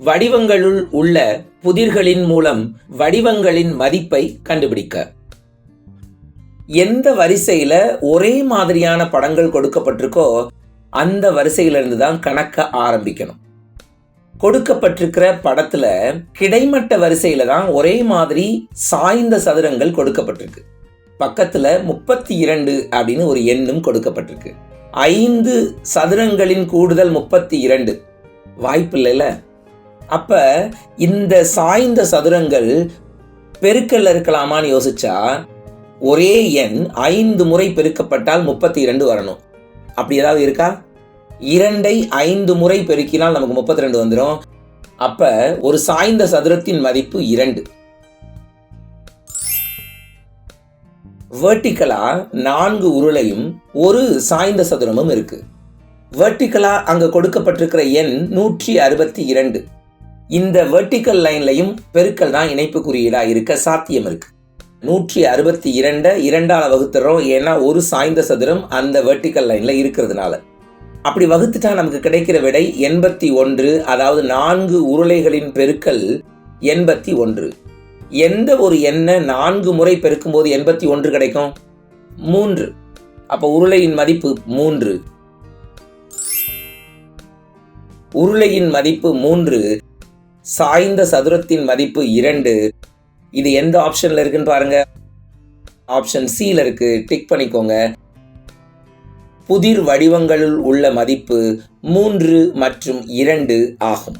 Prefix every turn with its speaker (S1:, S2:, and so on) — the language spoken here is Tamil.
S1: வடிவங்களுள் உள்ள புதிர்களின் மூலம் வடிவங்களின் மதிப்பை கண்டுபிடிக்க. எந்த வரிசையில ஒரே மாதிரியான படங்கள் கொடுக்கப்பட்டிருக்கோ அந்த வரிசையிலிருந்து தான் கணக்க ஆரம்பிக்கணும். கொடுக்கப்பட்டிருக்கிற படத்துல கிடைமட்ட வரிசையில தான் ஒரே மாதிரி சாய்ந்த சதுரங்கள் கொடுக்கப்பட்டிருக்கு. பக்கத்துல முப்பத்தி இரண்டு அப்படின்னு ஒரு எண்ணும் கொடுக்கப்பட்டிருக்கு. ஐந்து சதுரங்களின் கூடுதல் முப்பத்தி இரண்டு வாய்ப்பு இல்லைல்ல அப்ப இந்த சாய்ந்த சதுரங்கள் பெருக்கல்ல இருக்கலாமான்னு யோசிச்சா ஒரே எண் ஐந்து முறை பெருக்கப்பட்டால் முப்பத்தி இரண்டு வரணும். அப்படி ஏதாவது இருக்கா? இரண்டை ஐந்து முறை பெருக்கினால் நமக்கு முப்பத்தி ரெண்டு வந்துடும் அப்ப ஒரு சாய்ந்த சதுரத்தின் மதிப்பு இரண்டு. வேர்டிக்கலா நான்கு உருளையும் ஒரு சாய்ந்த சதுரமும் இருக்கு. வேர்டிக்கலா அங்க கொடுக்கப்பட்டிருக்கிற எண் நூற்றி அறுபத்தி இரண்டு. இந்த வெர்டிக்கல் லைன்லையும் பெருக்கல் தான் இணைப்பு குறியீடா இருக்க சாத்தியம் இருக்கு. நூற்றி அறுபத்தி இரண்டை இரண்டால வகுத்துறோம். ஏன்னா ஒரு சாய்ந்த சதுரம் அந்த வெர்டிக்கல் லைன்ல இருக்கிறதுனால. அப்படி வகுத்துட்டா நமக்கு கிடைக்கிற விடை எண்பத்தி ஒன்று அதாவது நான்கு உருளைகளின் பெருக்கல் எண்பத்தி ஒன்று. எந்த ஒரு எண்ணை நான்கு முறை பெருக்கும்போது எண்பத்தி ஒன்று கிடைக்கும்? மூன்று. அப்ப உருளையின் மதிப்பு மூன்று. உருளையின் மதிப்பு மூன்று. சாய்ந்த சதுரத்தின் மதிப்பு இரண்டு. இது எந்த ஆப்ஷன்ல இருக்குன்னு பாருங்க. ஆப்ஷன் சியில் இருக்கு. டிக் பண்ணிக்கோங்க. புதிர் வடிவங்களுள் உள்ள மதிப்பு மூன்று மற்றும் இரண்டு ஆகும்.